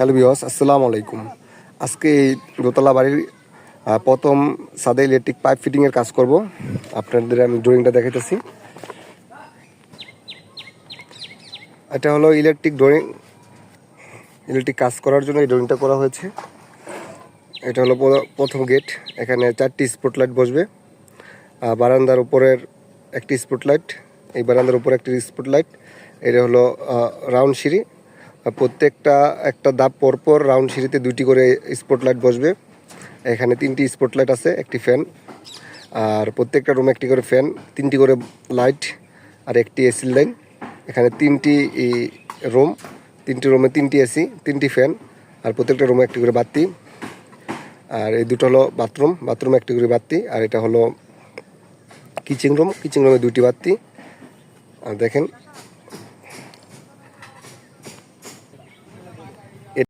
Hello বিয়স আসসালামু আলাইকুম। আজকে এই দোতলা বাড়ির প্রথম সাদা ইলেকট্রিক পাইপ ফিটিংয়ের কাজ করব। আপনাদের আমি ড্রয়িংটা দেখাইতেছি। এটা হলো ইলেকট্রিক ড্রয়িং ইলেকট্রিক কাজ করার জন্য এই ড্রয়িংটা করা হয়েছে। এটা হলো প্রথম গেট এখানে চারটি স্পটলাইট বসবে। বারান্দার উপরের একটি স্পটলাইট এই বারান্দার উপরে একটি স্পটলাইট এটা হলো রাউন্ড সিঁড়ি। প্রত্যেকটা একটা দাব পরপর রাউন্ড সিঁড়িতে দুটি করে স্পটলাইট বসবে। এখানে তিনটি স্পটলাইট আছে, একটি ফ্যান আর প্রত্যেকটা রুমে একটি করে ফ্যান তিনটি করে লাইট আর একটি এসি লাইন এখানে তিনটি রুম তিনটি রুমে তিনটি এসি তিনটি ফ্যান আর প্রত্যেকটা রুমে একটি করে বাতি। আর এই দুটো হলো বাথরুম বাথরুমে একটি করে বাতি, আর এটা হলো কিচেন রুম কিচেন রুমে দুটি বাতি। আর দেখেন